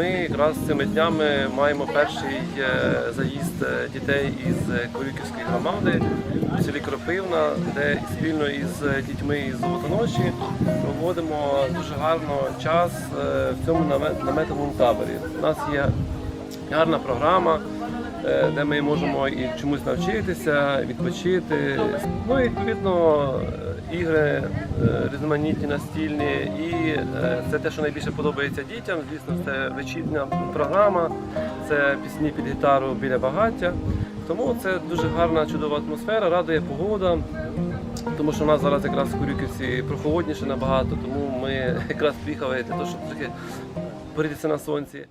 ми якраз цими днями маємо перший е, заїзд е, дітей із Корюківської громади у селі Кропивна, де спільно із дітьми із Золотоноші проводимо дуже гарно час е, в цьому намет- наметовому таборі. У нас є гарна програма, е, де ми можемо і чомусь навчитися, відпочити. Ну і відповідно е, ігри е, різноманітні настільні, і е, це те, що найбільше подобається дітям. Звісно, це вечірня програма, це пісні під гітару біля багаття. Тому це дуже гарна, чудова атмосфера, радує погода. Тому що в нас зараз якраз в Курюківці прохолодніше набагато, тому ми якраз приїхали для того, щоб трохи поритися на сонці.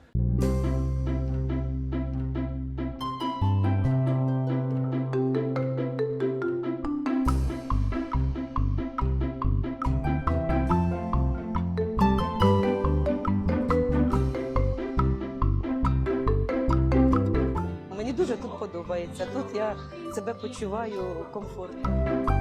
Дуже тут подобається. Тут я себе почуваю комфортно.